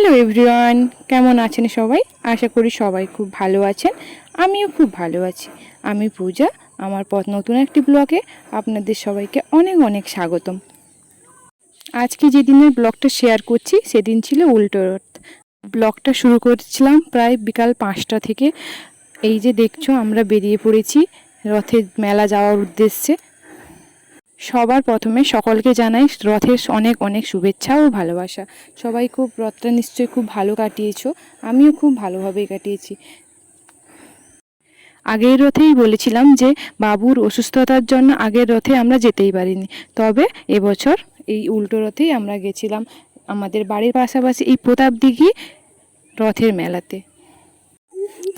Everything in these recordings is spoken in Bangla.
হ্যালো এভরিওয়ান কেমন আছেন সবাই? আশা করি সবাই খুব ভালো আছেন, আমিও খুব ভালো আছি। আমি পূজা, আমার পথ নতুন একটি ব্লগে আপনাদের সবাইকে অনেক অনেক স্বাগতম। আজকে যেদিনের ব্লগটা শেয়ার করছি, সেদিন ছিল উল্টো রথ। ব্লগটা শুরু করছিলাম প্রায় বিকাল পাঁচটা থেকে। এই যে দেখছ, আমরা বেরিয়ে পড়েছি রথের মেলা যাওয়ার উদ্দেশ্যে। সবার প্রথমে সকলকে জানাই রথের অনেক অনেক শুভেচ্ছা ও ভালোবাসা। সবাই খুব রথটা নিশ্চয়ই খুব ভালো কাটিয়েছো, আমিও খুব ভালোভাবেই কাটিয়েছি। আগের রথেই বলেছিলাম যে বাবুর অসুস্থতার জন্য আগের রথে আমরা যেতেই পারিনি। তবে এবছর এই উল্টো রথেই আমরা গেছিলাম আমাদের বাড়ির পাশাপাশি এই প্রতাপ দিঘি রথের মেলাতে।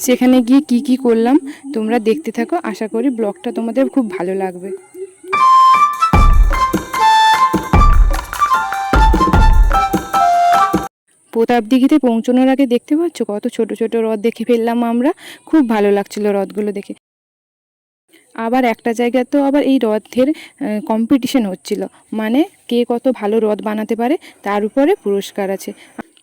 সেখানে গিয়ে কি কি করলাম তোমরা দেখতে থাকো। আশা করি ব্লগটা তোমাদের খুব ভালো লাগবে। প্রতাপ দিঘিতে পৌঁছানোর আগে দেখতে পাচ্ছ? কত ছোট ছোট রথ দেখে ফেললাম আমরা। খুব ভালো লাগছিল রথগুলো দেখে। আবার একটা জায়গায় তো আবার এই রথের কম্পিটিশন হচ্ছিল। মানে কে কত ভালো রথ বানাতে পারে, তার উপরে পুরস্কার আছে।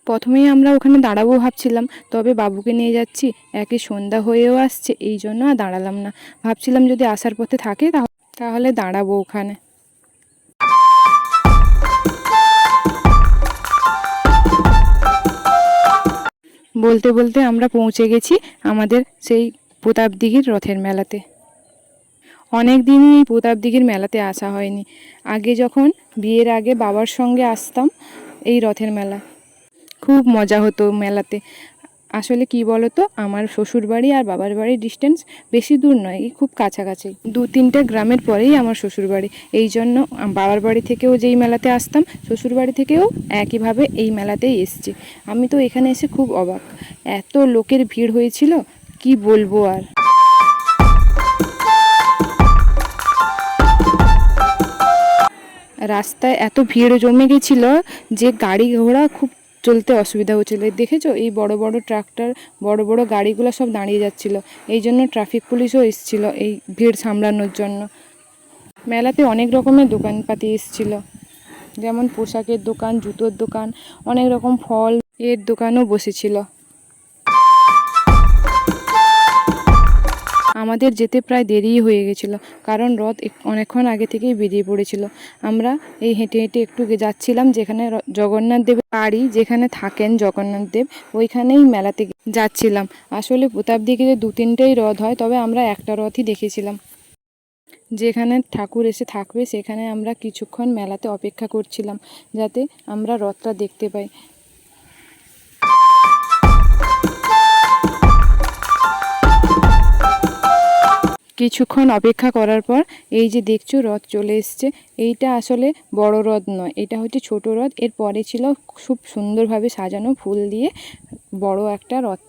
প্রথমেই আমরা ওখানে দাঁড়াবো ভাবছিলাম, তবে বাবুকে নিয়ে যাচ্ছি। একে সন্ধ্যা হয়েও আসছে, এই জন্য আর দাঁড়ালাম না। ভাবছিলাম যদি আসার পথে থাকে তাহ- তাহলে দাঁড়াবো ওখানে। বলতে বলতে আমরা পৌঁছে গেছি আমাদের সেই প্রতাপদিঘির রথের মেলাতে। অনেক দিনই এই প্রতাপ দিঘির মেলাতে আসা হয়নি। আগে যখন বিয়ের আগে বাবার সঙ্গে আসতাম এই রথের মেলা। খুব মজা হতো মেলাতে। আসলে কি বলতো, আমার শ্বশুর বাড়ি আর বাবার বাড়ির ডিস্টেন্স বেশি দূর নয় খুব কাছাকাছি। দু তিনটে গ্রামের পরেই আমার শ্বশুর বাড়ি এই জন্য বাবার বাড়ি থেকেও যেই মেলাতে আসতাম শ্বশুর বাড়ি থেকেও একইভাবে এই মেলাতেই এসছি। আমি তো এখানে এসে খুব অবাক। এত লোকের ভিড় হয়েছিল, কি বলব আর? রাস্তায় এত ভিড় জমে গেছিল যে গাড়ি ঘোড়া খুব চলতে অসুবিধা হচ্ছিল। দেখেছ? এই বড় বড় ট্রাক্টর, বড় বড় গাড়িগুলো সব দাঁড়িয়ে যাচ্ছিল। এই জন্য ট্রাফিক পুলিশও এসেছিল এই ভিড় সামলানোর জন্য। মেলাতে অনেক রকমের দোকানপাতি এসেছিল। যেমন পোশাকের দোকান, জুতোর দোকান, অনেক রকম ফল এর দোকানও বসেছিল। আমাদের যেতে প্রায় দেরিই হয়ে গেছিল, কারণ রথ অনেকক্ষণ আগে থেকেই বেরিয়ে পড়েছিল। আমরা এই হেঁটে হেঁটে একটু যাচ্ছিলাম যেখানে জগন্নাথ দেবের বাড়ি যেখানে থাকেন জগন্নাথ দেব, ওইখানেই মেলাতে যাচ্ছিলাম। আসলে প্রতাপ দিকে যে দু তিনটেই রথ হয়, তবে আমরা একটা রথই দেখেছিলাম। যেখানে ঠাকুর এসে থাকবে, সেখানে আমরা কিছুক্ষণ মেলাতে অপেক্ষা করছিলাম, যাতে আমরা রথটা দেখতে পাই। কিছুক্ষণ অপেক্ষা করার পর এই যে দেখছ রথ চলে এসছে। এইটা আসলে বড় রথ নয়, এটা হচ্ছে ছোট রথ এর পরে ছিল খুব সুন্দরভাবে সাজানো ফুল দিয়ে বড় একটা রথ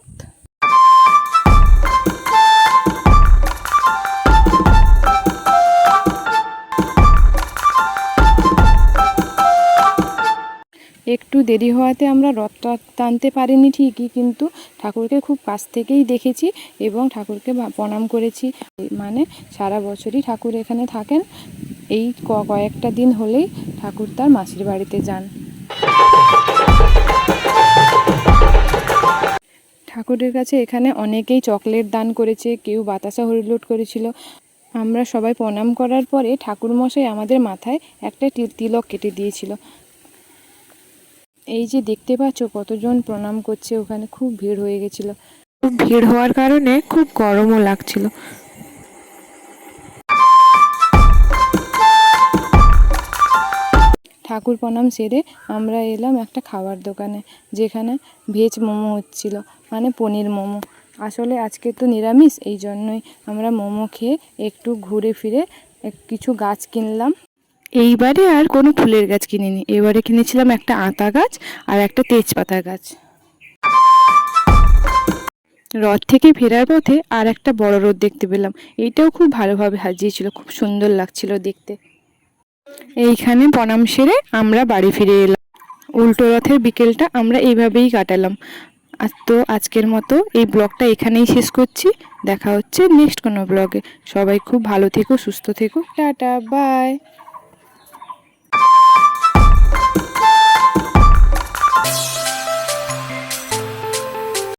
একটু দেরি হওয়াতে আমরা রথটা টানতে পারিনি ঠিকই, কিন্তু ঠাকুরকে খুব কাছ থেকেই দেখেছি এবং ঠাকুরকে প্রণাম করেছি। মানে সারা বছরই ঠাকুর এখানে থাকেন। এই কয়েকটা দিন হলেই ঠাকুর তার মাসির বাড়িতে যান। ঠাকুরের কাছে এখানে অনেকেই চকলেট দান করেছে, কেউ বাতাসা হরিলুট করেছিল। আমরা সবাই প্রণাম করার পরে ঠাকুরমশাই আমাদের মাথায় একটা তিলক কেটে দিয়েছিল। এই যে দেখতে পাচ্ছ কতজন প্রণাম করছে ওখানে খুব ভিড় হয়ে গেছিল। খুব ভিড় হওয়ার কারণে খুব গরমও লাগছিল। ঠাকুর প্রণাম সেরে আমরা এলাম একটা খাবার দোকানে যেখানে ভেজ মোমো হচ্ছিল মানে পনির মোমো। আসলে আজকে তো নিরামিষ এই জন্যই আমরা মোমো খেয়ে একটু ঘুরে ফিরে কিছু গাছ কিনলাম। এইবারে আর কোনো ফুলের গাছ কিনিনি। এবারে কিনেছিলাম একটা আতা গাছ আর একটা তেজপাতা গাছ। রথ থেকে ফেরার পথে আর একটা বড় রথ দেখতে পেলাম। এইটাও খুব ভালোভাবে সাজিয়েছিল, খুব সুন্দর লাগছিল দেখতে। এইখানে প্রণাম সেরে আমরা বাড়ি ফিরে এলাম। উল্টো রথের বিকেলটা আমরা এইভাবেই কাটালাম। আর তো আজকের মতো এই ব্লগটা এখানেই শেষ করছি। দেখা হচ্ছে নেক্সট কোনো ব্লগে। সবাই খুব ভালো থেকো, সুস্থ থেকো। Tata, bye.